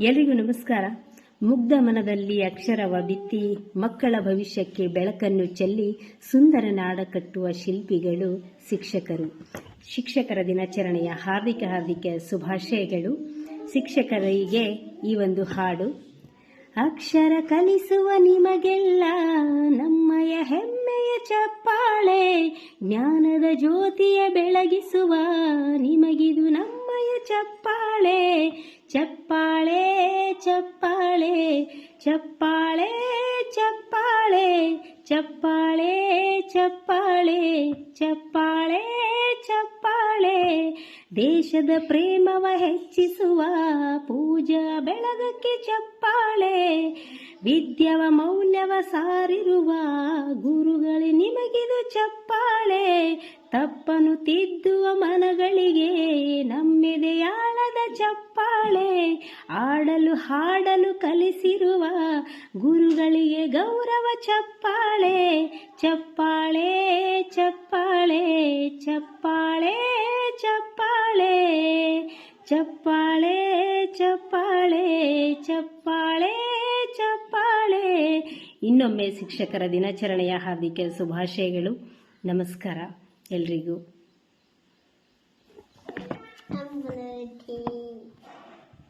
ಎಲ್ರಿಗೂ ನಮಸ್ಕಾರ. ಮುಗ್ಧ ಮನದಲ್ಲಿ ಅಕ್ಷರವ ಬಿತ್ತಿ ಮಕ್ಕಳ ಭವಿಷ್ಯಕ್ಕೆ ಬೆಳಕನ್ನು ಚೆಲ್ಲಿ ಸುಂದರ ನಾಡ ಕಟ್ಟುವ ಶಿಲ್ಪಿಗಳು ಶಿಕ್ಷಕರು. ಶಿಕ್ಷಕರ ದಿನಾಚರಣೆಯ ಹಾರ್ದಿಕ ಹಾರ್ದಿಕ ಶುಭಾಶಯಗಳು. ಶಿಕ್ಷಕರಿಗೆ ಈ ಒಂದು ಹಾಡು. ಅಕ್ಷರ ಕಲಿಸುವ ನಿಮಗೆಲ್ಲ ನಮ್ಮಯ ಹೆಮ್ಮೆಯ ಚಪ್ಪಾಳೆ. ಜ್ಞಾನದ ಜ್ಯೋತಿಯ ಬೆಳಗಿಸುವ ನಿಮಗಿದು ನಮ್ಮಯ ಚಪ್ಪಾಳೆ ಚಪ್ಪಾಳೆ ಚಪ್ಪಾಳೆ ಚಪ್ಪಾಳೆ ಚಪ್ಪಾಳೆ ಚಪ್ಪಾಳೆ ಚಪ್ಪಾಳೆ ಚಪ್ಪಾಳೆ. ದೇಶದ ಪ್ರೇಮವ ಹೆಚ್ಚಿಸುವ ಪೂಜಾ ಬೆಳಗಕ್ಕೆ ಚಪ್ಪಾಳೆ. ವಿದ್ಯವ, ಮೌಲ್ಯವ ಸಾರಿರುವ ಗುರುಗಳು ನಿಮಗಿದು ಚಪ್ಪಾಳೆ. ತಪ್ಪನು ತಿದ್ದುವ ಮನಗಳಿಗೆ ನಮ್ಮೆದೆಯಾಳದ ಚಪ್ಪಾಳೆ ಆಡಲು ಹಾಡಲು ಕಲಿಸಿರುವ ಗುರುಗಳಿಗೆ ಗೌರವ ಚಪ್ಪಾಳೆ ಚಪ್ಪಾಳೆ ಚಪ್ಪಾಳೆ ಚಪ್ಪಾಳೆ ಚಪ್ಪಾಳೆ ಚಪ್ಪಾಳೆ ಚಪ್ಪಾಳೆ ಚಪ್ಪಾಳೆ ಚಪ್ಪಾಳೆ. ಇನ್ನೊಮ್ಮೆ ಶಿಕ್ಷಕರ ದಿನಾಚರಣೆಯ ಹಾರ್ದಿಕ ಶುಭಾಶಯಗಳು. ನಮಸ್ಕಾರ ಎಲ್ರಿಗೂ. 他们不能听。